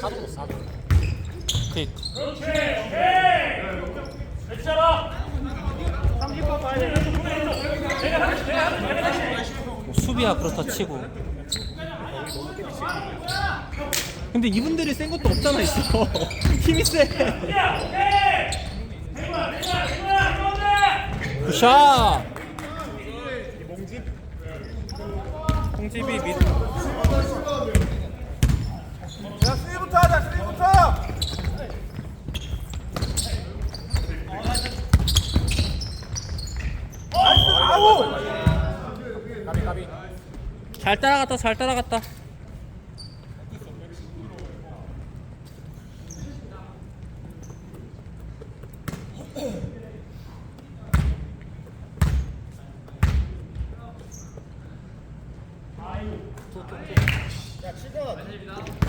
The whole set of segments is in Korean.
4도 4도. 그뭐 수비야 그렇다 치고. 근데 이분들이 센 것도 없잖아 있어. 힘이 세. 굿샷! 홍집이 밑 야, 하자, 아우! 잘 따라갔다 잘 따라갔다 야, 치가 치고 계속 박아.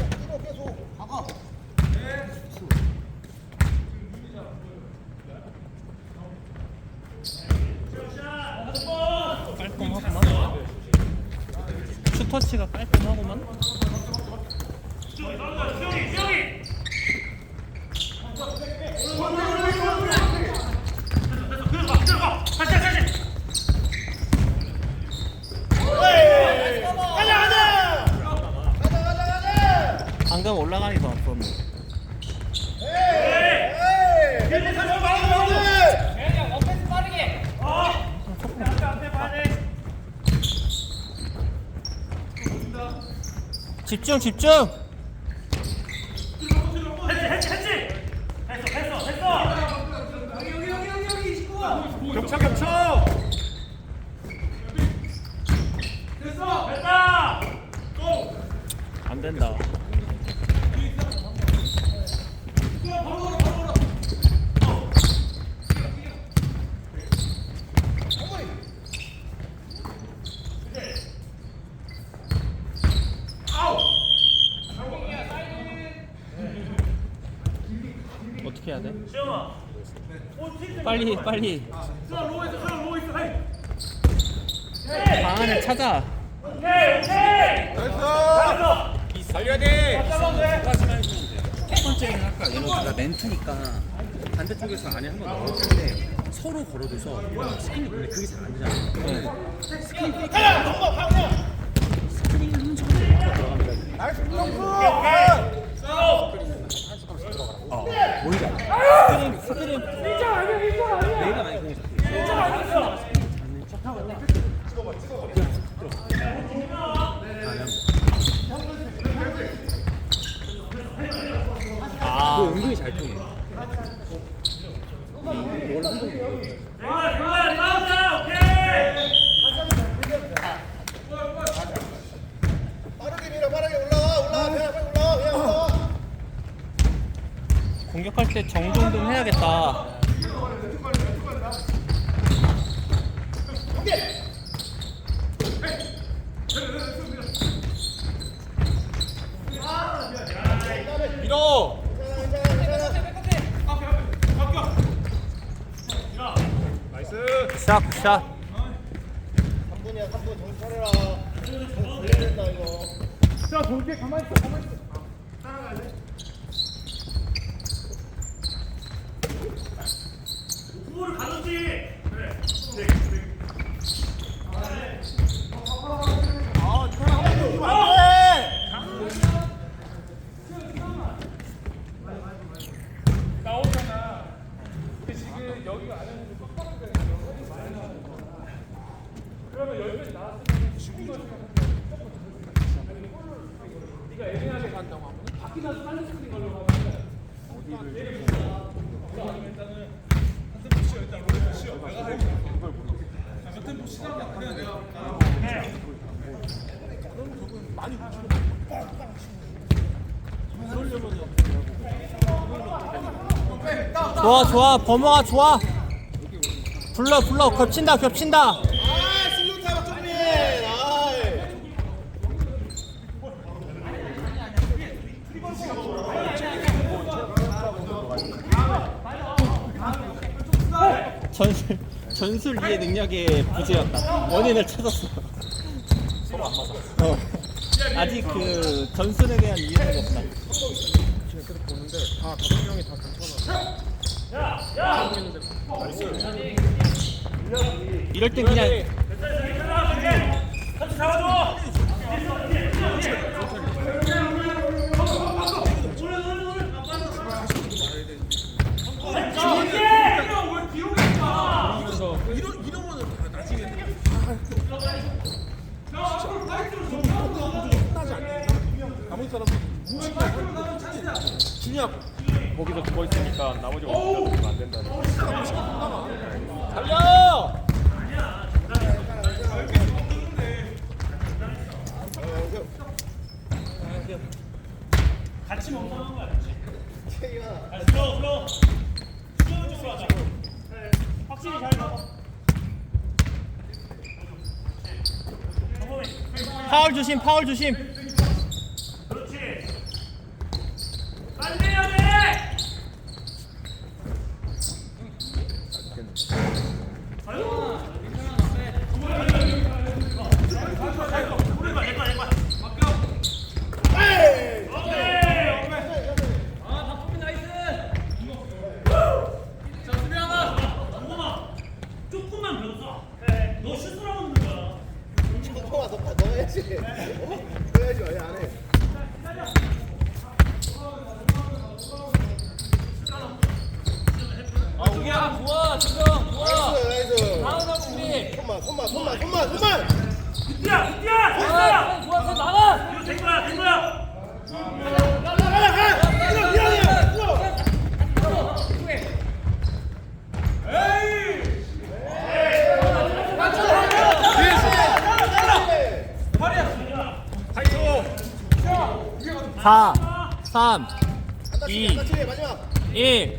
깔끔하구만. 슈터치가 깔끔하구만 방금 올라가니 더 아프네 집중 집중 겹쳐, 겹쳐! 안 된다 어떻게 해야 돼? 빨리 빨리 방 안을 찾아 나이스! 달려야 돼! 첫 번째는 아까 얘네가 멘트니까 반대쪽에서 안에 한번 넣을 텐데 서로 걸어줘서 스크린이 원래 그게 잘 안. 그러면 스크린 페이크 스크린 하는 척 들어가면 나이스, 정수! 어 오히려 스크린 스크린 내가 많이 공을 잡고 잡는 척 하고 그냥 툭 들어가. 그거 아 은근히 잘 통해. 빠르게 밀어, 빠르게 올라와, 올라와, 그냥 빨리 올라와, 그냥 올라와. 공격할 때 정돈 좀 해야겠다 밀어! 나이스! 굿샷 굿샷 3분이야, 3분 정신 차려라. 걸려야 된다, 이거. 자, 돌게 가만히 있어, 가만히 있어. 아, 이거 한번 돌리면 안 돼! 좋아 좋아. 범어가 좋아. 불러 불러. 겹친다 겹친다 아, 신경차 박정민! 아이. 전술 전술 이해 능력의 부재였다. 원인을 찾았어. 서로 안 맞아. 어. 아직 그 전술에 대한 이해가 없다. 다 다섯 명이 다 괜찮아. 이럴 땐 그냥 아 무 사람 준이야 거기서 죽어 있으니까 나머지가 없으면 안 된다는. 달려 파울 조심 파울 조심 4 3 2 1